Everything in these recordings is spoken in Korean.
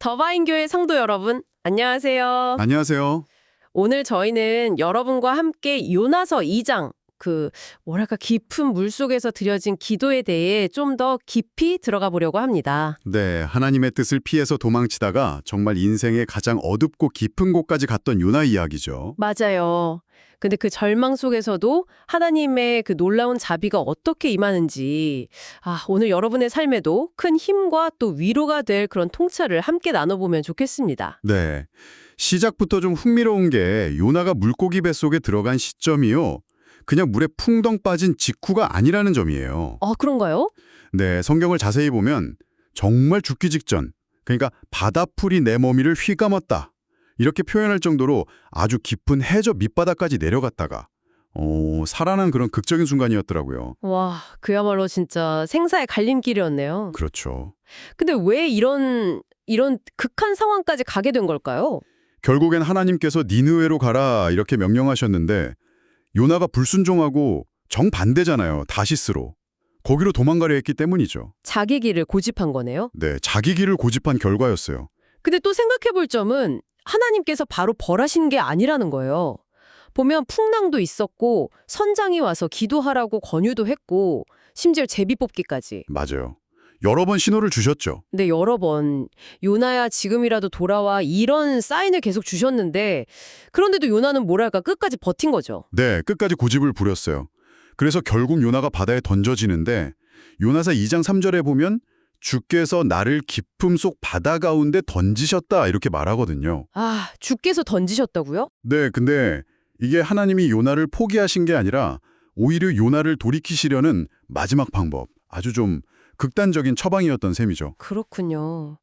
더바인교회 성도 여러분, 안녕하세요. 안녕하세요. 오늘 저희는 여러분과 함께 요나서 2장, 그, 뭐랄까, 깊은 물 속에서 드려진 기도에 대해 좀 더 깊이 들어가 보려고 합니다. 네, 하나님의 뜻을 피해서 도망치다가 정말 인생의 가장 어둡고 깊은 곳까지 갔던 요나 이야기죠. 맞아요. 근데 그 절망 속에서도 하나님의 그 놀라운 자비가 어떻게 임하는지, 아, 오늘 여러분의 삶에도 큰 힘과 또 위로가 될 그런 통찰을 함께 나눠보면 좋겠습니다. 네. 시작부터 좀 흥미로운 게 요나가 물고기 뱃속에 들어간 시점이요. 그냥 물에 풍덩 빠진 직후가 아니라는 점이에요. 아, 그런가요? 네, 성경을 자세히 보면 정말 죽기 직전, 그러니까 바다풀이 내 머리를 휘감았다. 이렇게 표현할 정도로 아주 깊은 해저 밑바닥까지 내려갔다가 어, 살아난 그런 극적인 순간이었더라고요. 와, 그야말로 진짜 생사의 갈림길이었네요. 그렇죠. 근데 왜 이런 이런 극한 상황까지 가게 된 걸까요? 결국엔 하나님께서 니느웨로 가라 이렇게 명령하셨는데 요나가 불순종하고 정반대잖아요. 다시스로. 거기로 도망가려 했기 때문이죠. 자기 길을 고집한 거네요. 네, 자기 길을 고집한 결과였어요. 근데 또 생각해 볼 점은 하나님께서 바로 벌하신 게 아니라는 거예요. 보면 풍랑도 있었고 선장이 와서 기도하라고 권유도 했고 심지어 제비 뽑기까지. 맞아요. 여러 번 신호를 주셨죠. 근데 여러 번 요나야 지금이라도 돌아와 이런 사인을 계속 주셨는데 그런데도 요나는 뭐랄까 끝까지 버틴 거죠. 네, 끝까지 고집을 부렸어요. 그래서 결국 요나가 바다에 던져지는데 요나사 2장 3절에 보면 주께서 나를 깊음 속 바다 가운데 던지셨다 이렇게 말하거든요. 아, 주께서 던지셨다고요? 네, 근데 이게 하나님이 요나를 포기하신 게 아니라 오히려 요나를 돌이키시려는 마지막 방법. 아주 좀 극단적인 처방이었던 셈이죠. 그렇군요.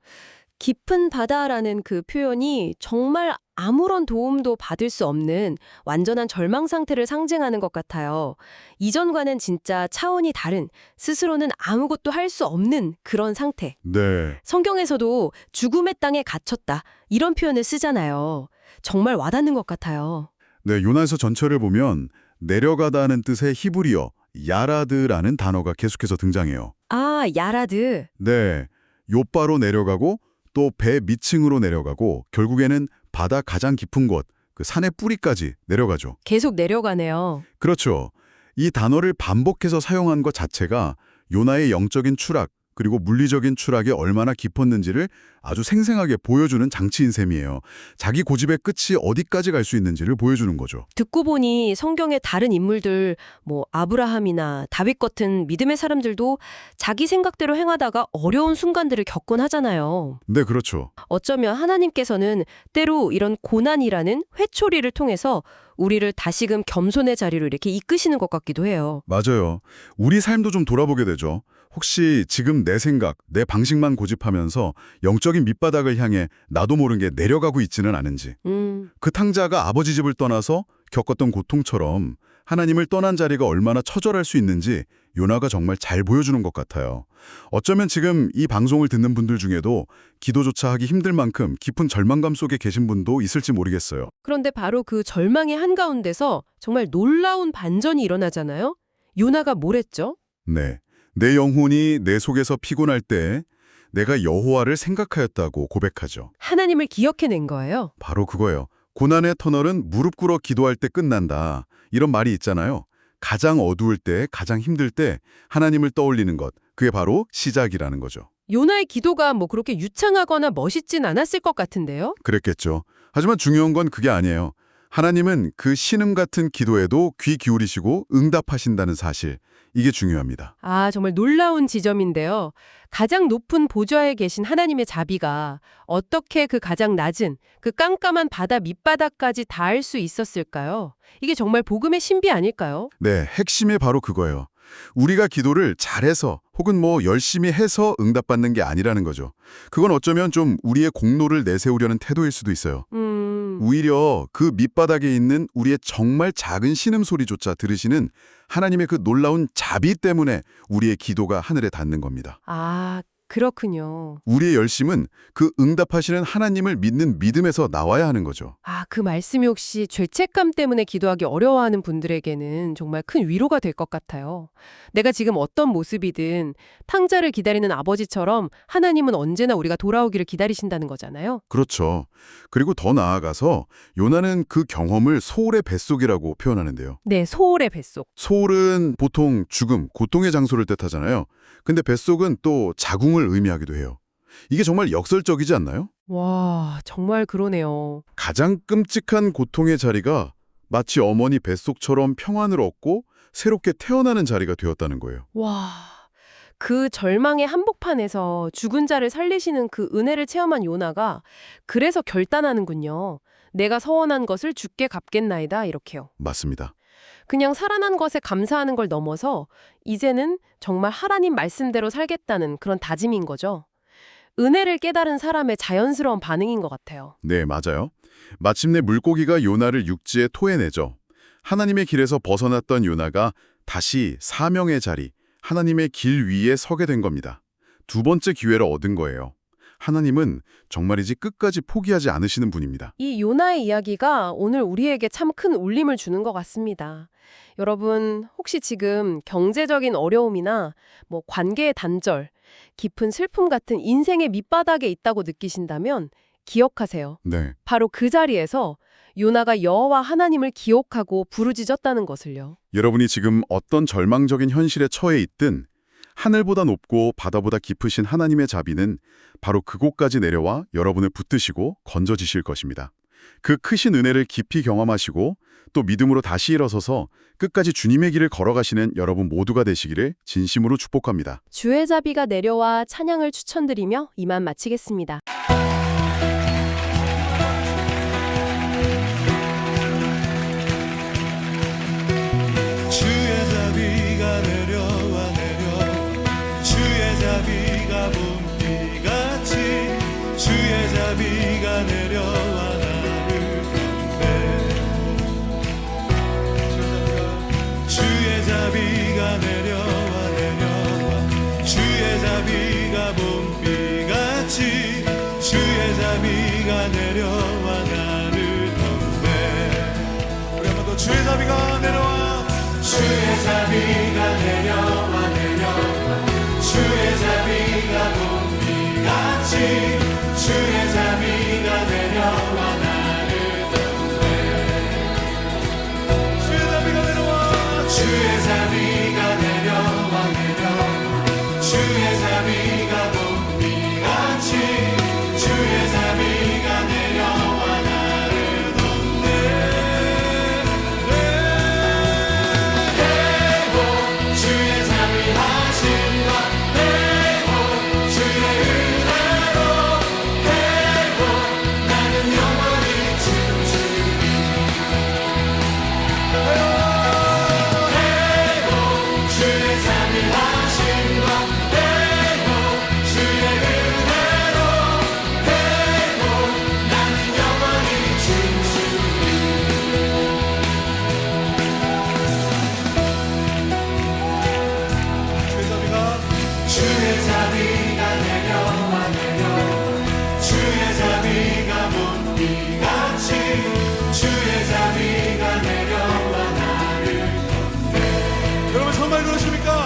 깊은 바다라는 그 표현이 정말 아무런 도움도 받을 수 없는 완전한 절망 상태를 상징하는 것 같아요. 이전과는 진짜 차원이 다른 스스로는 아무것도 할 수 없는 그런 상태. 네. 성경에서도 죽음의 땅에 갇혔다 이런 표현을 쓰잖아요. 정말 와닿는 것 같아요. 네, 요나서 전체를 보면 내려가다는 뜻의 히브리어 야라드라는 단어가 계속해서 등장해요. 아, 야라드. 네. 요바로 내려가고 또 배 밑층으로 내려가고 결국에는 바다 가장 깊은 곳, 그 산의 뿌리까지 내려가죠. 계속 내려가네요. 그렇죠. 이 단어를 반복해서 사용한 것 자체가 요나의 영적인 추락 그리고 물리적인 추락이 얼마나 깊었는지를 아주 생생하게 보여주는 장치인 셈이에요. 자기 고집의 끝이 어디까지 갈 수 있는지를 보여주는 거죠. 듣고 보니 성경의 다른 인물들, 뭐 아브라함이나 다윗 같은 믿음의 사람들도 자기 생각대로 행하다가 어려운 순간들을 겪곤 하잖아요. 네, 그렇죠. 어쩌면 하나님께서는 때로 이런 고난이라는 회초리를 통해서 우리를 다시금 겸손의 자리로 이렇게 이끄시는 것 같기도 해요. 맞아요. 우리 삶도 좀 돌아보게 되죠. 혹시 지금 내 생각, 내 방식만 고집하면서 영적인 밑바닥을 향해 나도 모르게 내려가고 있지는 않은지. 음, 그 탕자가 아버지 집을 떠나서 겪었던 고통처럼 하나님을 떠난 자리가 얼마나 처절할 수 있는지 요나가 정말 잘 보여주는 것 같아요. 어쩌면 지금 이 방송을 듣는 분들 중에도 기도조차 하기 힘들 만큼 깊은 절망감 속에 계신 분도 있을지 모르겠어요. 그런데 바로 그 절망의 한가운데서 정말 놀라운 반전이 일어나잖아요. 요나가 뭘 했죠? 네. 내 영혼이 내 속에서 피곤할 때 내가 여호와를 생각하였다고 고백하죠. 하나님을 기억해낸 거예요. 바로 그거예요. 고난의 터널은 무릎 꿇어 기도할 때 끝난다. 이런 말이 있잖아요. 가장 어두울 때, 가장 힘들 때 하나님을 떠올리는 것. 그게 바로 시작이라는 거죠. 요나의 기도가 뭐 그렇게 유창하거나 멋있진 않았을 것 같은데요? 그랬겠죠. 하지만 중요한 건 그게 아니에요. 하나님은 그 신음 같은 기도에도 귀 기울이시고 응답하신다는 사실. 이게 중요합니다. 아, 정말 놀라운 지점인데요. 가장 높은 보좌에 계신 하나님의 자비가 어떻게 그 가장 낮은 그 깜깜한 바다 밑바닥까지 닿을 수 있었을까요? 이게 정말 복음의 신비 아닐까요? 네, 핵심이 바로 그거예요. 우리가 기도를 잘해서 혹은 뭐 열심히 해서 응답받는 게 아니라는 거죠. 그건 어쩌면 좀 우리의 공로를 내세우려는 태도일 수도 있어요. 음, 오히려 그 밑바닥에 있는 우리의 정말 작은 신음소리조차 들으시는 하나님의 그 놀라운 자비 때문에 우리의 기도가 하늘에 닿는 겁니다. 아, 그렇군요. 우리의 열심은 그 응답하시는 하나님을 믿는 믿음에서 나와야 하는 거죠. 아, 그 말씀이 혹시 죄책감 때문에 기도하기 어려워하는 분들에게는 정말 큰 위로가 될 것 같아요. 내가 지금 어떤 모습이든 탕자를 기다리는 아버지처럼 하나님은 언제나 우리가 돌아오기를 기다리신다는 거잖아요. 그렇죠. 그리고 더 나아가서 요나는 그 경험을 소울의 뱃속이라고 표현하는데요. 네, 소울의 뱃속. 소울은 보통 죽음, 고통의 장소를 뜻하잖아요. 근데 뱃속은 또 자궁을 의미하기도 해요. 이게 정말 역설적이지 않나요? 와, 정말 그러네요. 가장 끔찍한 고통의 자리가 마치 어머니 뱃속처럼 평안을 얻고 새롭게 태어나는 자리가 되었다는 거예요. 와, 그 절망의 한복판에서 죽은 자를 살리시는 그 은혜를 체험한 요나가 그래서 결단하는군요. 내가 서원한 것을 죽게 갚겠나이다 이렇게요. 맞습니다. 그냥 살아난 것에 감사하는 걸 넘어서 이제는 정말 하나님 말씀대로 살겠다는 그런 다짐인 거죠. 은혜를 깨달은 사람의 자연스러운 반응인 것 같아요. 네, 맞아요. 마침내 물고기가 요나를 육지에 토해내죠. 하나님의 길에서 벗어났던 요나가 다시 사명의 자리, 하나님의 길 위에 서게 된 겁니다. 두 번째 기회를 얻은 거예요. 하나님은 정말이지 끝까지 포기하지 않으시는 분입니다. 이 요나의 이야기가 오늘 우리에게 참 큰 울림을 주는 것 같습니다. 여러분, 혹시 지금 경제적인 어려움이나 뭐 관계의 단절, 깊은 슬픔 같은 인생의 밑바닥에 있다고 느끼신다면 기억하세요. 네, 바로 그 자리에서 요나가 여호와 하나님을 기억하고 부르짖었다는 것을요. 여러분이 지금 어떤 절망적인 현실에 처해 있든 하늘보다 높고 바다보다 깊으신 하나님의 자비는 바로 그곳까지 내려와 여러분을 붙드시고 건져지실 것입니다. 그 크신 은혜를 깊이 경험하시고 또 믿음으로 다시 일어서서 끝까지 주님의 길을 걸어가시는 여러분 모두가 되시기를 진심으로 축복합니다. 주의 자비가 내려와 찬양을 추천드리며 이만 마치겠습니다. 주의 자비가 내려와 나를 건배. 우리 한번 더 주의 자비가 내려와. 주의 자비가 내려와 내려와. 주의 자비가 봄비같이. 주의 자비가 내려와 덮네 주의 자비가 내려와 내려와. 주의 정말 그러십니까?